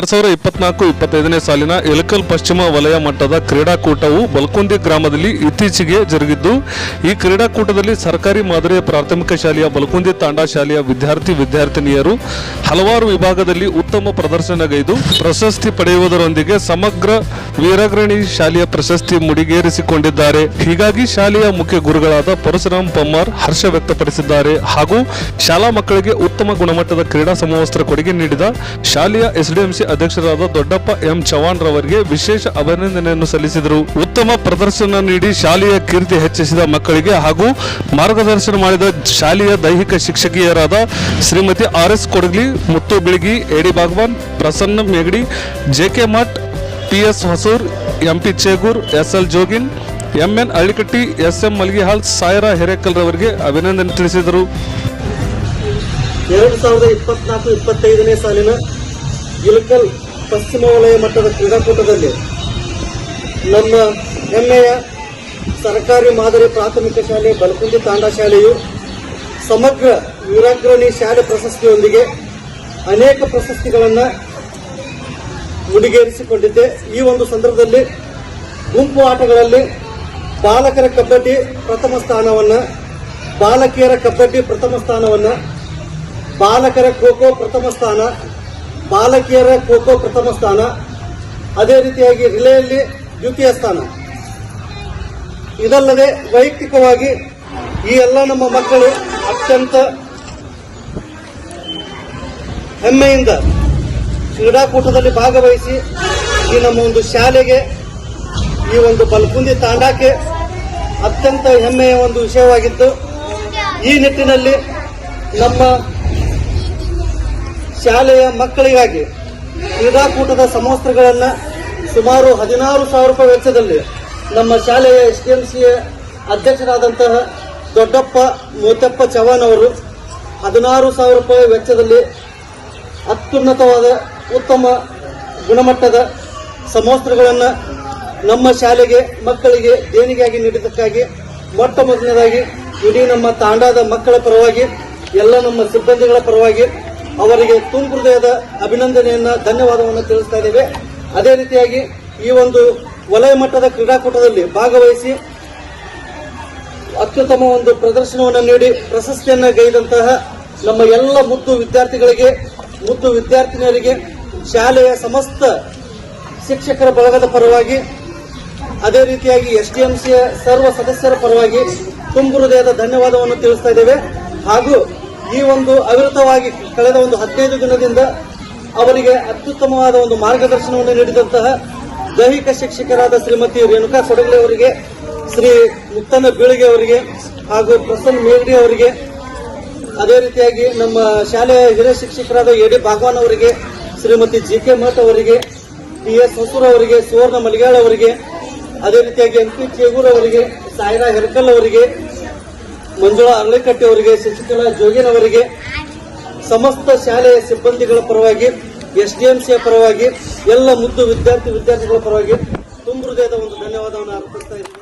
ಎರಡ್ ಸಾವಿರದ ಇಪ್ಪತ್ನಾಲ್ಕು ಇಪ್ಪತ್ತೈದನೇ ಸಾಲಿನ ಇಳಕಲ್ ಪಶ್ಚಿಮ ವಲಯ ಮಟ್ಟದ ಕ್ರೀಡಾಕೂಟವು ಬಲ್ಕುಂದಿ ಗ್ರಾಮದಲ್ಲಿ ಇತ್ತೀಚೆಗೆ ಜರುಗಿದ್ದು, ಈ ಕ್ರೀಡಾಕೂಟದಲ್ಲಿ ಸರ್ಕಾರಿ ಮಾದರಿಯ ಪ್ರಾಥಮಿಕ ಶಾಲೆಯ ಬಲ್ಕುಂದಿ ತಾಂಡಾ ಶಾಲೆಯ ವಿದ್ಯಾರ್ಥಿ ವಿದ್ಯಾರ್ಥಿನಿಯರು ಹಲವಾರು ವಿಭಾಗದಲ್ಲಿ ಉತ್ತಮ ಪ್ರದರ್ಶನಗೈದು, ಪ್ರಶಸ್ತಿ ಪಡೆಯುವುದರೊಂದಿಗೆ ಸಮಗ್ರ ವೀರಗ್ರಣಿ ಶಾಲೆಯ ಪ್ರಶಸ್ತಿ ಮುಡಿಗೇರಿಸಿಕೊಂಡಿದ್ದಾರೆ. ಹೀಗಾಗಿ ಶಾಲೆಯ ಮುಖ್ಯ ಗುರುಗಳಾದ ಪರಶುರಾಮ್ ಪಮ್ಮಾರ್ ಹರ್ಷ ವ್ಯಕ್ತಪಡಿಸಿದ್ದಾರೆ ಹಾಗೂ ಶಾಲಾ ಮಕ್ಕಳಿಗೆ ಉತ್ತಮ ಗುಣಮಟ್ಟದ ಕ್ರೀಡಾ ಸಮವಸ್ತ್ರ ಕೊಡುಗೆ ನೀಡಿದ ಶಾಲೆಯ ಎಸ್ಡಿಎಂಸಿ ಅಧ್ಯಕ್ಷರಾದ ದೊಡ್ಡಪ್ಪ ಎಂ ಚವಾಣ್ ರವರಿಗೆ ವಿಶೇಷ ಅಭಿನಂದನೆಯನ್ನು ಸಲ್ಲಿಸಿದರು. ಉತ್ತಮ ಪ್ರದರ್ಶನ ನೀಡಿ ಶಾಲೆಯ ಕೀರ್ತಿ ಹೆಚ್ಚಿಸಿದ ಮಕ್ಕಳಿಗೆ ಹಾಗೂ ಮಾರ್ಗದರ್ಶನ ಮಾಡಿದ ಶಾಲೆಯ ದೈಹಿಕ ಶಿಕ್ಷಕಿಯರಾದ Shrimati R S Kodagli, Muttu Bilagi A D Bhagavan, Prasanna Megadi J K Math, P S Hosur, M P Chegur, S L Jogin, M N Allikatti, S M Malgihal Saira Hirekal ರವರಿಗೆ ಅಭಿನಂದನೆ ತಿಳಿಸಿದರು. ಎರಡು ಸಾವಿರದ ಇಪ್ಪತ್ನಾಲ್ಕು ಇಪ್ಪತ್ತೈದನೇ ಸಾಲಿನ ಇಳಕಲ್ ಪಶ್ಚಿಮ ವಲಯ ಮಟ್ಟದ ಕ್ರೀಡಾಕೂಟದಲ್ಲಿ ನಮ್ಮ ಹೆಮ್ಮೆಯ ಸರ್ಕಾರಿ ಮಾದರಿ ಪ್ರಾಥಮಿಕ ಶಾಲೆ ಬಲಕುಂದಿ ತಾಂಡಾ ಶಾಲೆಯು ಸಮಗ್ರ ವೀರಾಗ್ರಣಿ ಶಾಲೆ ಪ್ರಶಸ್ತಿಯೊಂದಿಗೆ ಅನೇಕ ಪ್ರಶಸ್ತಿಗಳನ್ನು ಮುಡಿಗೇರಿಸಿಕೊಂಡಿದ್ದೆ. ಈ ಒಂದು ಸಂದರ್ಭದಲ್ಲಿ ಗುಂಪು ಆಟಗಳಲ್ಲಿ ಬಾಲಕರ ಕಬಡ್ಡಿ ಪ್ರಥಮ ಸ್ಥಾನವನ್ನು, ಬಾಲಕಿಯರ ಕಬಡ್ಡಿ ಪ್ರಥಮ ಸ್ಥಾನವನ್ನು, ಬಾಲಕರ ಖೋಖೋ ಪ್ರಥಮ ಸ್ಥಾನ ಬಾಲಕಿಯರ ಖೋಖೋ ಪ್ರಥಮ ಸ್ಥಾನ. ಅದೇ ರೀತಿಯಾಗಿ ರಿಲೆಯಲ್ಲಿ ದ್ವಿತೀಯ ಸ್ಥಾನ. ಇದಲ್ಲದೆ ವೈಯಕ್ತಿಕವಾಗಿ ಈ ಎಲ್ಲ ನಮ್ಮ ಮಕ್ಕಳು ಅತ್ಯಂತ ಹೆಮ್ಮೆಯಿಂದ ಕ್ರೀಡಾಕೂಟದಲ್ಲಿ ಭಾಗವಹಿಸಿ ಈ ನಮ್ಮ ಒಂದು ಶಾಲೆಗೆ, ಈ ಒಂದು ಬಲ್ಕುಂದಿ ತಾಂಡಾಕ್ಕೆ ಅತ್ಯಂತ ಹೆಮ್ಮೆಯ ಒಂದು ವಿಷಯವಾಗಿತ್ತು ಈ ನಿಟ್ಟಿನಲ್ಲಿ ನಮ್ಮ ಶಾಲೆಯ ಮಕ್ಕಳಿಗಾಗಿ ಕ್ರೀಡಾಕೂಟದ ಸಮವಸ್ತ್ರಗಳನ್ನು ಸುಮಾರು ಹದಿನಾರು ಸಾವಿರ ರೂಪಾಯಿ ವೆಚ್ಚದಲ್ಲಿ ನಮ್ಮ ಶಾಲೆಯ ಎಸ್ ಡಿ ಎಂ ಸಿಯ ಅಧ್ಯಕ್ಷರಾದಂತಹ ದೊಡ್ಡಪ್ಪ ಮೋತಪ್ಪ ಚವಾಣ್ ಅವರು ಹದಿನಾರು ಸಾವಿರ ರೂಪಾಯಿ ವೆಚ್ಚದಲ್ಲಿ ಅತ್ಯುನ್ನತವಾದ ಉತ್ತಮ ಗುಣಮಟ್ಟದ ಸಮವಸ್ತ್ರಗಳನ್ನು ನಮ್ಮ ಶಾಲೆಗೆ, ಮಕ್ಕಳಿಗೆ ದೇಣಿಗೆಯಾಗಿ ನೀಡಿದ್ದಕ್ಕಾಗಿ, ಮೊಟ್ಟ ಮೊದಲನೇದಾಗಿ ಇಡೀ ನಮ್ಮ ತಾಂಡಾದ ಮಕ್ಕಳ ಪರವಾಗಿ, ಎಲ್ಲ ನಮ್ಮ ಸಿಬ್ಬಂದಿಗಳ ಪರವಾಗಿ ಅವರಿಗೆ ತುಂಬ ಹೃದಯದ ಅಭಿನಂದನೆಯನ್ನ, ಧನ್ಯವಾದವನ್ನು ತಿಳಿಸ್ತಾ ಇದ್ದೇವೆ. ಅದೇ ರೀತಿಯಾಗಿ ಈ ಒಂದು ವಲಯ ಮಟ್ಟದ ಕ್ರೀಡಾಕೂಟದಲ್ಲಿ ಭಾಗವಹಿಸಿ ಅತ್ಯುತ್ತಮ ಒಂದು ಪ್ರದರ್ಶನವನ್ನು ನೀಡಿ, ಪ್ರಶಸ್ತಿಯನ್ನ ಗೈದಂತಹ ನಮ್ಮ ಎಲ್ಲ ಮುದ್ದು ವಿದ್ಯಾರ್ಥಿಗಳಿಗೆ, ಮುದ್ದು ವಿದ್ಯಾರ್ಥಿನಿಯರಿಗೆ, ಶಾಲೆಯ ಸಮಸ್ತ ಶಿಕ್ಷಕರ ಬಳಗದ ಪರವಾಗಿ, ಅದೇ ರೀತಿಯಾಗಿ ಎಸ್ ಡಿ ಸರ್ವ ಸದಸ್ಯರ ಪರವಾಗಿ ತುಂಬು ಹೃದಯದ ಧನ್ಯವಾದವನ್ನು ತಿಳಿಸ್ತಾ ಇದ್ದೇವೆ. ಹಾಗೂ ಈ ಒಂದು ಅವಿರತವಾಗಿ ಕಳೆದ ಒಂದು ಹದಿನೈದು ದಿನದಿಂದ ಅವರಿಗೆ ಅತ್ಯುತ್ತಮವಾದ ಒಂದು ಮಾರ್ಗದರ್ಶನವನ್ನು ನೀಡಿದಂತಹ ದೈಹಿಕ ಶಿಕ್ಷಕರಾದ ಶ್ರೀಮತಿ ರೇಣುಕಾ ಕೊಡಗಲೆ ಅವರಿಗೆ, ಶ್ರೀ ಮುತ್ತನ ಬೀಳಿಗೆ ಅವರಿಗೆ ಹಾಗೂ ಪ್ರಸನ್ನ ಮೇಗಡಿ ಅವರಿಗೆ, ಅದೇ ರೀತಿಯಾಗಿ ನಮ್ಮ ಶಾಲೆಯ ಹಿರಿಯ ಶಿಕ್ಷಕರಾದ ಎ ಡಿ ಭಾಗವಾನ್ ಅವರಿಗೆ, ಶ್ರೀಮತಿ ಜಿ ಕೆ ಮಠ್ ಅವರಿಗೆ ಟಿ ಎಸ್ ಹೊಸೂರ್ ಅವರಿಗೆ, ಸುವರ್ಣ ಮಲಿಗಾಳ್ ಅವರಿಗೆ, ಅದೇ ರೀತಿಯಾಗಿ ಎಂ ಪಿ ಚೇಗೂರ್ ಅವರಿಗೆ, ಸಾಯಿರಾ ಹೆರ್ಕಲ್ ಅವರಿಗೆ ಮಂಜುಳಾ ಅರಳಿಕಟ್ಟಿ ಅವರಿಗೆ, ಶಶಿಕಲಾ ಜೋಗಿನ್ ಅವರಿಗೆ, ಸಮಸ್ತ ಶಾಲೆಯ ಸಿಬ್ಬಂದಿಗಳ ಪರವಾಗಿ, ಎಸ್ ಡಿ ಸಿಯ ಪರವಾಗಿ, ಎಲ್ಲ ಮುದ್ದು ವಿದ್ಯಾರ್ಥಿ ವಿದ್ಯಾರ್ಥಿಗಳ ಪರವಾಗಿ ತುಂಬ ಹೃದಯದ ಒಂದು ಧನ್ಯವಾದವನ್ನು ಅರ್ಪಿಸ್ತಾ ಇದ್ದೀನಿ.